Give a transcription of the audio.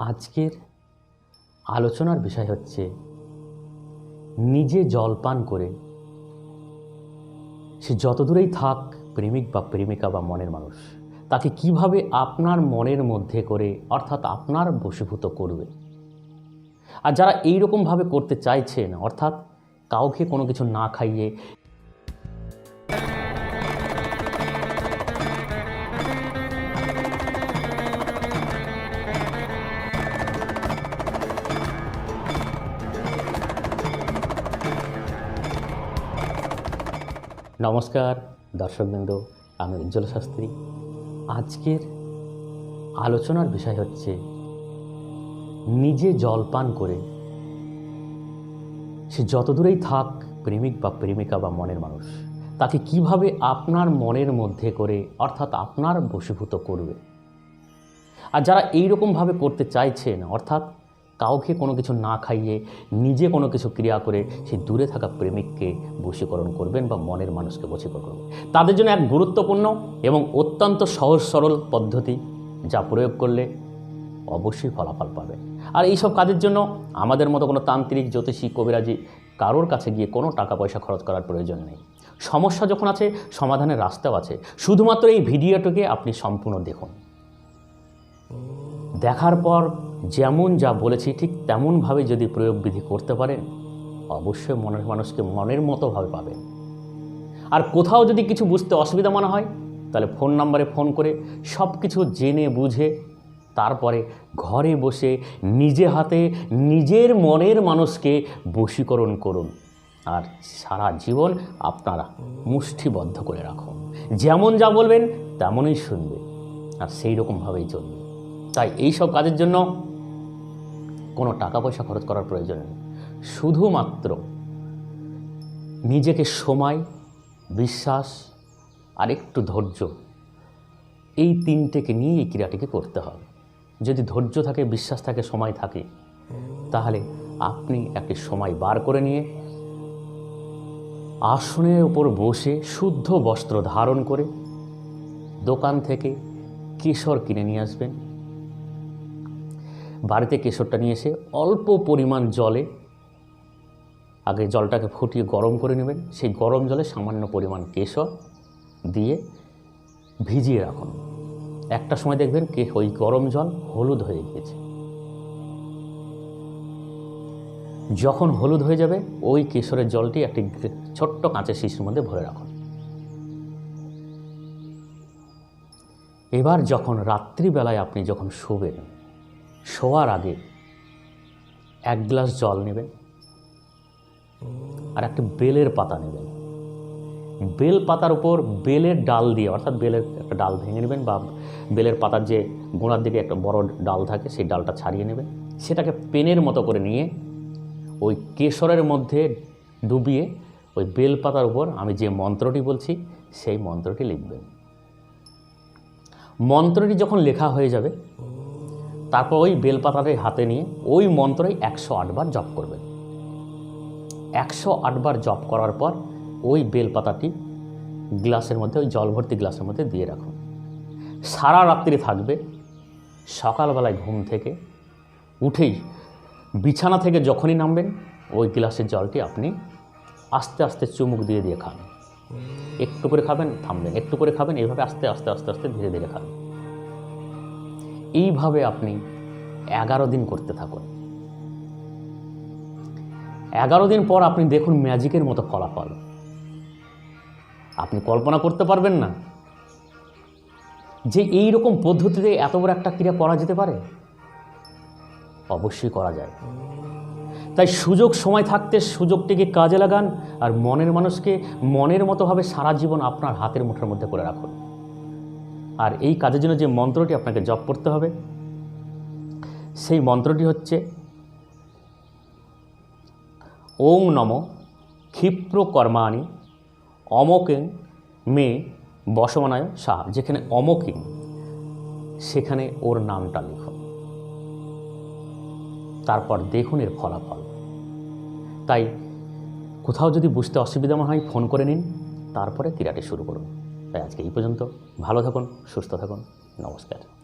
আজকের আলোচনার বিষয় হচ্ছে নিজে জল পান করে সে যত দূরেই থাক, প্রেমিক বা প্রেমিকা বা মনের মানুষ, তাকে কীভাবে আপনার মনের মধ্যে করে, অর্থাৎ আপনার বশীভূত করবে? আর যারা এই রকমভাবে করতে চাইছেন, অর্থাৎ কাউকে কোনো কিছু না খাইয়ে নমস্কার, দর্শকবৃন্দ, আমি উজ্জ্বল শাস্ত্রী। আজকের আলোচনার বিষয় হচ্ছে, নিজে জল পান করে সে যত দূরেই থাক, প্রেমিক বা প্রেমিকা বা মনের মানুষ, তাকে কীভাবে আপনার মনের মধ্যে করে, অর্থাৎ আপনার বশীভূত করবে? আর যারা এইরকমভাবে করতে চাইছেন, অর্থাৎ কাউকে কোনো কিছু না খাইয়ে নিজে কোনো কিছু ক্রিয়া করে সেই দূরে থাকা প্রেমিককে বশীকরণ করবেন বা মনের মানুষকে বশীকরণ করবেন। তাদের জন্য এক গুরুত্বপূর্ণ এবং অত্যন্ত সহজ সরল পদ্ধতি যা প্রয়োগ করলে অবশ্যই ফলাফল পাবে। আর এই সব কাজের জন্য আমাদের মতো কোনো তান্ত্রিক, জ্যোতিষী, কবিরাজি কারোর কাছে গিয়ে কোনো টাকা পয়সা খরচ করার প্রয়োজন নেই। সমস্যা যখন আছে, সমাধানের রাস্তাও আছে। শুধুমাত্র এই ভিডিওটিকে আপনি সম্পূর্ণ দেখুন। দেখার পর যেমন যা বলেছি, ঠিক তেমনভাবে যদি প্রয়োগ বিধি করতে পারেন, অবশ্যই মনের মানুষকে মনের মতোভাবে পাবেন। আর কোথাও যদি কিছু বুঝতে অসুবিধা মনে হয়, তাহলে ফোন নাম্বারে ফোন করে সব কিছু জেনে বুঝে, তারপরে ঘরে বসে নিজে হাতে নিজের মনের মানুষকে বশীকরণ করুন। আর সারা জীবন আপনারা মুষ্টিবদ্ধ করে রাখুন। যেমন যা বলবেন, তেমনই শুনবে। আর সেই রকমভাবেই চলবে। তাই এই সব কাজের জন্য কোনো টাকা পয়সা খরচ করার প্রয়োজন নেই। শুধুমাত্র নিজেকে সময়, বিশ্বাস আর একটু ধৈর্য এই তিনটেকে নিয়ে এই ক্রিয়াটিকে করতে হবে। যদি ধৈর্য থাকে, বিশ্বাস থাকে, সময় থাকে, তাহলে আপনি একটি সময় বার করে নিয়ে আসনের উপর বসে শুদ্ধ বস্ত্র ধারণ করে দোকান থেকে কেশর কিনে নিয়ে আসবেন। বাড়িতে কেশরটা নিয়ে এসে অল্প পরিমাণ জলে আগে জলটাকে ফুটিয়ে গরম করে নেবেন। সেই গরম জলে সামান্য পরিমাণ কেশর দিয়ে ভিজিয়ে রাখুন। একটা সময় দেখবেন কে, ওই গরম জল হলুদ হয়ে গিয়েছে। যখন হলুদ হয়ে যাবে, ওই কেশরের জলটি একটি ছোট্ট কাঁচের শিশুর মধ্যে ভরে রাখুন। এবার যখন রাত্রিবেলায় আপনি যখন শোবেন শোয়ার আগে এক গ্লাস জল নেবেন আর একটা বেলের পাতা নেবেন। বেল পাতার উপর বেলের ডাল দিয়ে, অর্থাৎ বেলের একটা ডাল ভেঙে নেবেন বা বেলের পাতার যে গোড়ার দিকে একটা বড় ডাল থাকে, সেই ডালটা ছাড়িয়ে নেবেন। সেটাকে পেনের মতো করে নিয়ে ওই কেশরের মধ্যে ডুবিয়ে ওই বেল পাতার উপর, আমি যে মন্ত্রটি বলছি, সেই মন্ত্রটি লিখবেন। মন্ত্রটি যখন লেখা হয়ে যাবে তারপর ওই বেলপাতাটি হাতে নিয়ে ওই মন্ত্রই একশো আটবার জপ করবেন একশো আটবার জপ করার পর ওই বেলপাতাটি গ্লাসের মধ্যে, ওই জল ভর্তি গ্লাসের মধ্যে দিয়ে রাখুন সারা রাত্রি থাকবে, সকালবেলায় ঘুম থেকে উঠেই বিছানা থেকে যখনই নামবেন, ওই গ্লাসের জলটি আপনি আস্তে আস্তে চুমুক দিয়ে দিয়ে খান। একটু করে খাবেন, থামবেন। একটু করে খাবেন, এইভাবে আস্তে আস্তে আস্তে আস্তে, ধীরে ধীরে খাবেন। এইভাবে আপনি এগারো দিন করতে থাকুন। এগারো দিন পর আপনি দেখুন ম্যাজিকের মতো ফলাফল। আপনি কল্পনা করতে পারবেন না যে এই রকম পদ্ধতিতে এত বড় একটা ক্রিয়া করা যেতে পারে। অবশ্যই করা যায়। তাই সুযোগ, সময় থাকতে সুযোগটিকে কাজে লাগান আর মনের মানুষকে মনের মতোভাবে সারা জীবন আপনার হাতের মুঠের মধ্যে করে রাখুন। আর এই কাজের জন্য যে মন্ত্রটি আপনাকে জপ করতে হবে, সেই মন্ত্রটি হচ্ছে, ওং নম ক্ষিপ্র কর্মাণি অমকিং মে বসমানায় সাহা যেখানে অমকিং সেখানে ওর নামটা লিখুন তারপর দেখুন এর ফলাফল। তাই কোথাও যদি বুঝতে অসুবিধা মনে হয়, ফোন করে নিন, তারপরে ক্রীড়াটি শুরু করুন। তাই আজকে এই পর্যন্ত ভালো থাকুন সুস্থ থাকুন নমস্কার।